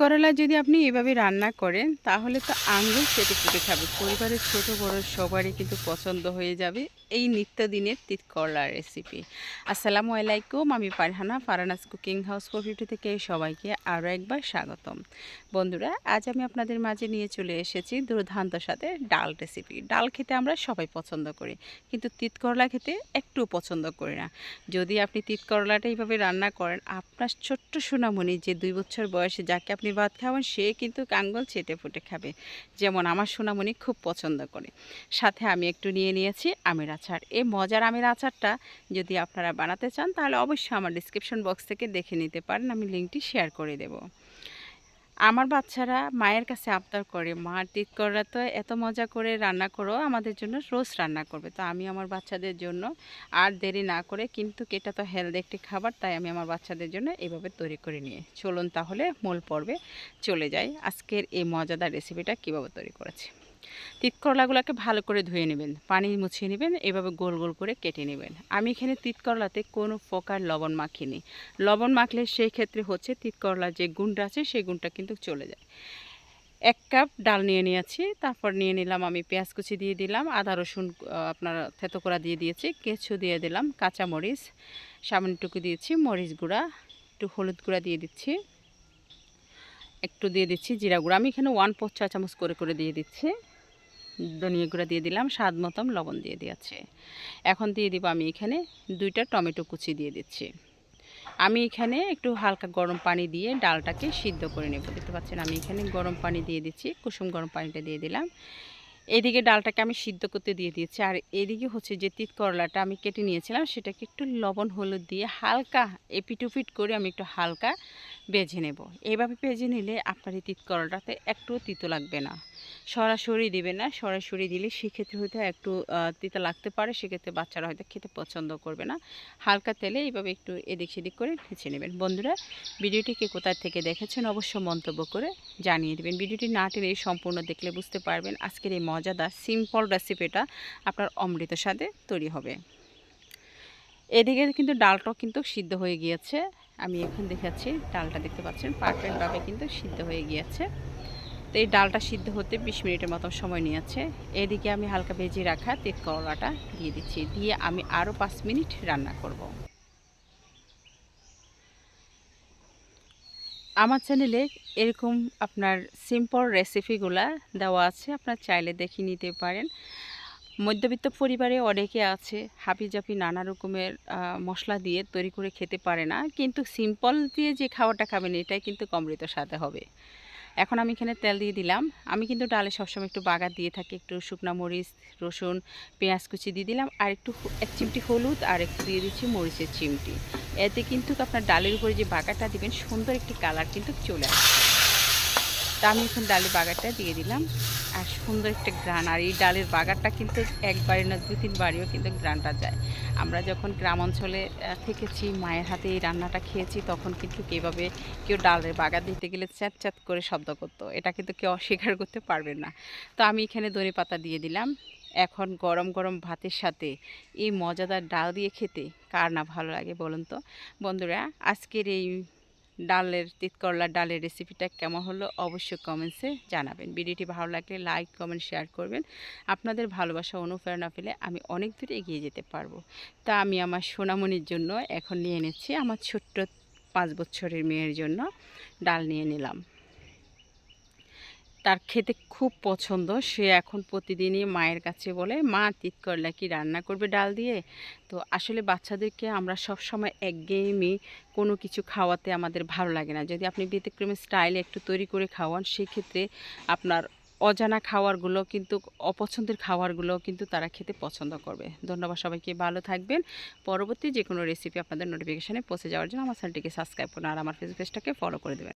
করলা যদি আপনি এভাবে রান্না করেন, তাহলে তো আঙুল চেটে ফুটে খাবে। পরিবারের ছোট বড় সবারই কিন্তু পছন্দ হয়ে যাবে এই নিত্যদিনের তিত করলার রেসিপি আসসালামু আলাইকুম, আমি পারহানা ফারানাস কুকিং হাউস ফোর থেকে সবাইকে আরও একবার স্বাগতম। বন্ধুরা, আজ আমি আপনাদের মাঝে নিয়ে চলে এসেছি দুর্দান্ত সাথে ডাল রেসিপি ডাল খেতে আমরা সবাই পছন্দ করি, কিন্তু তিত করলা খেতে একটুও পছন্দ করি না। যদি আপনি তিত করলাটা এইভাবে রান্না করেন, আপনার ছোট্ট সোনামণি যে দুই বছর বয়সে যাকে আপনি ভাত খাওয়ান, সে কিন্তু কাঙ্গল চেটে ফুটে খাবে। যেমন আমার সোনামণি খুব পছন্দ করে। সাথে আমি একটু নিয়ে নিয়েছি আমের আচার। এই মজার আমের আচারটা যদি আপনারা বানাতে চান, তাহলে অবশ্যই আমার ডিসক্রিপশন বক্স থেকে দেখে নিতে পারেন। আমি লিঙ্কটি শেয়ার করে দেব। আমার বাচ্চারা মায়ের কাছে আবদার করে, মা করা তো এত মজা করে রান্না করো, আমাদের জন্য রোজ রান্না করবে। তো আমি আমার বাচ্চাদের জন্য আর দেরি না করে, কিন্তু এটা তো হেলদি একটি খাবার, তাই আমি আমার বাচ্চাদের জন্য এভাবে তৈরি করে নিয়ে, চলুন তাহলে মূল পর্বে চলে যাই। আজকের এই মজাদার রেসিপিটা কীভাবে তৈরি করেছি? তিত করলাগুলোকে ভালো করে ধুয়ে নেবেন, পানি মুছিয়ে নেবেন, এভাবে গোল গোল করে কেটে নেবেন। আমি এখানে তিত করলাতে কোনো প্রকার লবণ মাখিনি। লবণ মাখলে সেই ক্ষেত্রে হচ্ছে তিত করলার যে গুণটা আছে, সেই গুণটা কিন্তু চলে যায়। এক কাপ ডাল নিয়ে নিয়েছি, তারপর নিয়ে নিলাম আমি পেঁয়াজ কুচি দিয়ে দিলাম, আদা রসুন আপনার থেতো করা দিয়ে দিয়েছি, কেঁচু দিয়ে দিলাম কাঁচা মরিচ সামান্যটুকু দিয়েছি, মরিচ গুঁড়া, একটু হলুদ গুঁড়া দিয়ে দিচ্ছি। একটু দিয়ে দিচ্ছি জিরা গুঁড়া। আমি এখানে ওয়ান ফোর চা চামচ করে করে দিয়ে দিচ্ছি। ধনিয়া গুঁড়া দিয়ে দিলাম, স্বাদ মতন লবণ দিয়ে দিয়েছে। এখন দিয়ে দিব আমি এখানে দুইটা টমেটো কুচি দিয়ে দিচ্ছি। আমি এখানে একটু হালকা গরম পানি দিয়ে ডালটাকে সিদ্ধ করে নেব। দেখতে পাচ্ছেন, আমি এখানে গরম পানি দিয়ে দিচ্ছি, কুসুম গরম পানিটা দিয়ে দিলাম। এদিকে ডালটাকে আমি সিদ্ধ করতে দিয়ে দিয়েছি। আর এদিকে হচ্ছে যে তিত করলাটা আমি কেটে নিয়েছিলাম, সেটাকে একটু লবণ হলুদ দিয়ে হালকা এপিটুপিট করে আমি একটু হালকা বেজে নেব। এইভাবে বেজে নিলে আপনার এই তিত করলাটাতে একটুও তিতো লাগবে না। সরাসরি দিবে না, সরাসরি দিলে সেক্ষেত্রে হয়তো একটু তিতা লাগতে পারে, সেক্ষেত্রে বাচ্চারা হয়তো খেতে পছন্দ করবে না। হালকা তেলে এইভাবে একটু এদিক সেদিক করে ভেজে নেবেন। বন্ধুরা ভিডিওটিকে কোথায় থেকে দেখেছেন অবশ্য মন্তব্য করে জানিয়ে দেবেন। ভিডিওটি না টেনে সম্পূর্ণ দেখলে বুঝতে পারবেন আজকের এই মজাদার সিম্পল রেসিপিটা আপনার অমৃত স্বাদে তৈরি হবে। এদিকে কিন্তু ডালটাও কিন্তু সিদ্ধ হয়ে গিয়েছে। আমি এখন দেখাচ্ছি ডালটা, দেখতে পাচ্ছেন? পারফেক্টভাবে কিন্তু সিদ্ধ হয়ে গিয়েছে। তো এই ডালটা সিদ্ধ হতে বিশ মিনিটের মতো সময় নিয়েছে। এদিকে আমি হালকা ভেজে রাখা তেত করলাটা দিয়ে দিচ্ছি। দিয়ে আমি আরও পাঁচ মিনিট রান্না করব। আমার চ্যানেলে এরকম আপনার সিম্পল রেসিপিগুলা দেওয়া আছে। আপনার চাইলে দেখে নিতে পারেন। মধ্যবিত্ত পরিবারে অনেকে আছে হাপি জাপি নানা রকমের মশলা দিয়ে তৈরি করে খেতে পারে না। কিন্তু সিম্পল দিয়ে যে খাওয়াটা খাবেন, এটাই কিন্তু অমৃত স্বাদে হবে। এখন আমি এখানে তেল দিয়ে দিলাম। আমি কিন্তু ডালে সবসময় একটু বাগার দিয়ে থাকি, একটু শুকনা মরিচ, রসুন, পেঁয়াজ কুচি দিয়ে দিলাম, আর একটু এক চিমটি হলুদ, আর একটু দিয়ে দিচ্ছি মরিচের চিমটি। এতে কিন্তু আপনার ডালের উপরে যে বাগারটা দিবেন, সুন্দর একটি কালার কিন্তু চলে আসবে। তা আমি এখন ডালের বাগারটা দিয়ে দিলাম। আর সুন্দর একটা গ্রান আর এই ডালের বাগারটা কিন্তু একবারে না দু তিনবারেও কিন্তু গ্রানটা যায়। আমরা যখন গ্রাম অঞ্চলে থেকেছি, মায়ের হাতে এই রান্নাটা খেয়েছি, তখন কিন্তু কীভাবে কেউ ডালের বাগার দিতে গেলে চ্যাট চ্যাট করে শব্দ করতো। এটা কিন্তু কেউ অস্বীকার করতে পারবেন না। তো আমি এখানে ধনে পাতা দিয়ে দিলাম। এখন গরম গরম ভাতের সাথে এই মজাদার ডাল দিয়ে খেতে কার না ভালো লাগে বলুন তো? বন্ধুরা, আজকের এই ডালের, তিত করলার ডালের রেসিপিটা কেমন হলো অবশ্যই কমেন্টসে জানাবেন। ভিডিওটি ভালো লাগলে লাইক কমেন্ট শেয়ার করবেন। আপনাদের ভালোবাসা, অনুপ্রেরণা পেলে আমি অনেক দূর এগিয়ে যেতে পারব। তা আমি আমার সোনামণির জন্য এখন নিয়ে নিচ্ছি আমার ছোট্ট পাঁচ বছরের মেয়ের জন্য ডাল নিয়ে নিলাম। তার খেতে খুব পছন্দ। সে এখন প্রতিদিনই মায়ের কাছে বলে, মা তিত করলা কি রান্না করবে ডাল দিয়ে? তো আসলে বাচ্চাদেরকে আমরা সব সময় একঘেয়েমি কোনো কিছু খাওয়াতে আমাদের ভালো লাগে না। যদি আপনি ব্যতিক্রমী স্টাইলে একটু তৈরি করে খাওয়ান, সেক্ষেত্রে আপনার অজানা খাওয়ারগুলো কিন্তু, অপছন্দের খাবারগুলো কিন্তু তারা খেতে পছন্দ করবে। ধন্যবাদ সবাইকে, ভালো থাকবেন। পরবর্তী যে কোনো রেসিপি আপনাদের নোটিফিকেশানে পৌঁছে যাওয়ার জন্য আমার চ্যানেলটিকে সাবস্ক্রাইব করুন আর আমার ফেসবুক পেজটাকে ফলো করে দেবেন।